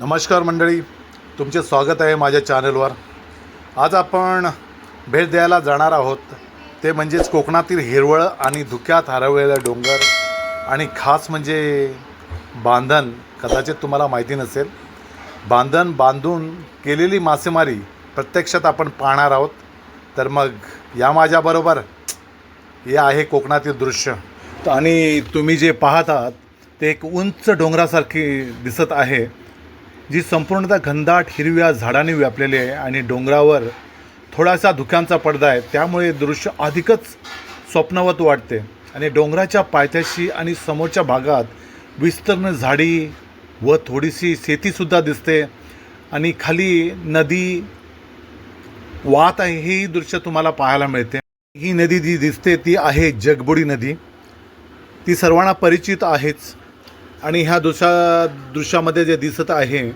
नमस्कार मंडळी तुमचे स्वागत आहे माझ्या चॅनलवर. आज आपण भेट द्यायला जाणार आहोत. ते म्हणजेच कोकणातील हिरवळ आणि धुक्यात हरवलेला डोंगर आणि खास म्हणजे बांधण कदाचित तुम्हाला माहिती नसेल. बांधण बांधून केलेली मासेमारी प्रत्यक्षात आपण पाहणार आहोत. तर मग या माझ्याबरोबर हे आहे कोकणातील दृश्य. आणि तुम्ही जे पाहत आहात ते एक उंच डोंगरासारखी दिसत आहे. जी संपूर्णतः घनदाट हिरव्या झाडांनी व्यापलेली आहे आणि डोंगरावर थोडासा धुक्यांचा पडदा आहे. त्यामुळे दृश्य अधिकच स्वप्नवत वाटते. आणि डोंगराच्या पायथ्याशी आणि समोरच्या भागात विस्तीर्ण झाडी व थोडीशी शेतीसुद्धा दिसते. आणि खाली नदी वाहत आहे हेही दृश्य तुम्हाला पाहायला मिळते. ही नदी जी दिसते ती आहे जगबुडी नदी. ती सर्वांना परिचित आहेच. आणि ह्या दृश्या दृश्यामध्ये जे दिसत आहे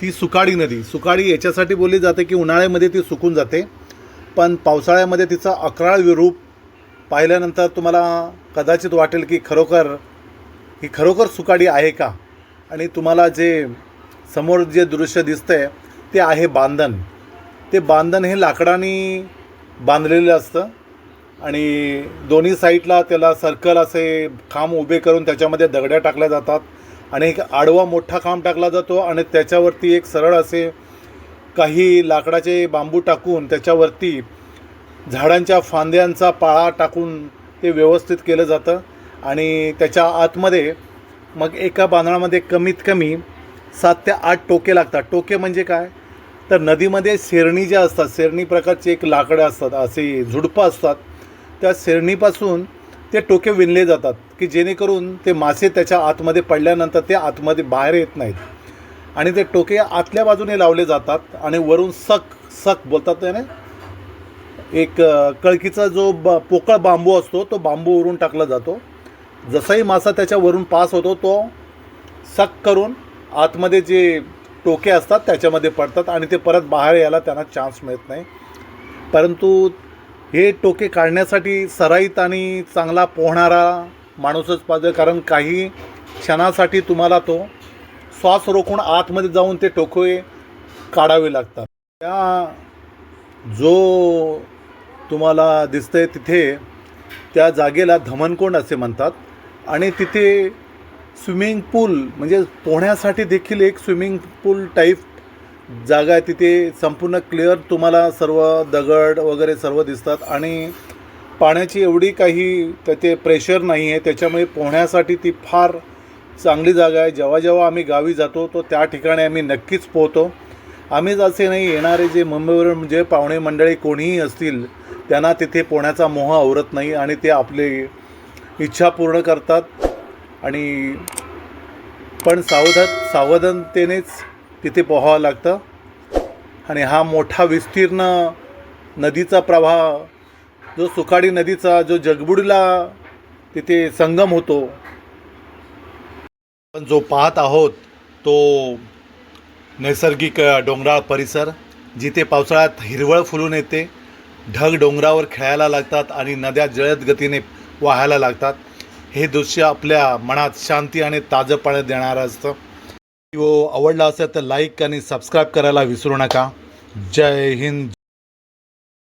ती सुकाडी नदी. सुकाडी याच्यासाठी बोलली जाते की उन्हाळ्यामध्ये ती सुकून जाते पण पावसाळ्यामध्ये तिचं अकराळ रूप पाहिल्यानंतर तुम्हाला कदाचित वाटेल की खरोखर ही खरोखर सुकाडी आहे का? आणि तुम्हाला जे समोर जे दृश्य दिसतंय ते आहे बांधण. ते बांधण हे लाकडाने बांधलेलं असतं. आणि दोन्ही साईडला त्याला सर्कल असे खांब उभे करून त्याच्यामध्ये दगड्या टाकल्या जातात. आणि एक आडवा मोठा खांब टाकला जातो आणि त्याच्यावरती एक सरळ असे काही लाकडाचे बांबू टाकून त्याच्यावरती झाडांच्या फांद्यांचा पाळा टाकून ते व्यवस्थित केलं जातं. आणि त्याच्या आतमध्ये मग एका बांधणामध्ये कमीत कमी सात ते आठ टोके लागतात. टोके म्हणजे काय? तर नदीमध्ये शेरणी ज्या असतात शेरणी प्रकारची एक लाकडं असतात असे झुडपं असतात. त्या शेरणीपासून ते टोके विणले जातात की जेणेकरून ते मासे त्याच्या आतमध्ये पडल्यानंतर ते आतमध्ये बाहेर येत नाहीत. आणि ते टोके आतल्या बाजूने लावले जातात आणि वरून सक सक बोलतात त्याने. एक कळकीचा जो ब पोकळ बांबू असतो तो बांबू वरून टाकला जातो. जसाही मासा त्याच्यावरून पास होतो तो सक करून आतमध्ये जे टोके असतात त्याच्यामध्ये पडतात आणि ते परत बाहेर यायला त्यांना चान्स मिळत नाही. परंतु हे टोके काढण्यासाठी सराईत आणि चांगला पोहणारा माणूसच पाहिजे कारण काही क्षणासाठी तुम्हाला तो श्वास रोखून आतमध्ये जाऊन ते टोके काढावे लागतात. त्या जो तुम्हाला दिसतंय तिथे त्या जागेला धमनकोंड असे म्हणतात. आणि तिथे स्विमिंग पूल म्हणजे पोहण्यासाठी देखील एक स्विमिंग पूल टाईप जागा आहे तिथे संपूर्ण क्लिअर तुम्हाला सर्व दगड वगैरे सर्व दिसतात आणि पाण्याची एवढी काही त्याचे प्रेशर नाही आहे. त्याच्यामुळे पोहण्यासाठी ती फार चांगली जागा आहे. जेव्हा जेव्हा आम्ही गावी जातो तो त्या ठिकाणी आम्ही नक्कीच पोहतो. आम्हीच असे नाही येणारे जे मुंबईवरून जे पाहुणे मंडळी कोणीही असतील त्यांना तिथे पोहण्याचा मोह आवरत नाही आणि ते आपली इच्छा पूर्ण करतात. आणि पण सावधान सावधानतेनेच तिथे पोहावं लागतं. आणि हा मोठा विस्तीर्ण नदीचा प्रवाह जो सुकाडी नदीचा जो जगबुडीला तिथे संगम होतो. पण जो पाहत आहोत तो नैसर्गिक डोंगराळ परिसर जिथे पावसाळ्यात हिरवळ फुलून येते ढग डोंगरावर खेळायला लागतात आणि नद्या जलद गतीने वाहायला लागतात. हे दृश्य आपल्या मनात शांती आणि ताजंपणे देणारं असतं. व्हिडिओ आवडला असेल तर लाईक आणि सबस्क्राईब करायला विसरू नका. जय हिंद.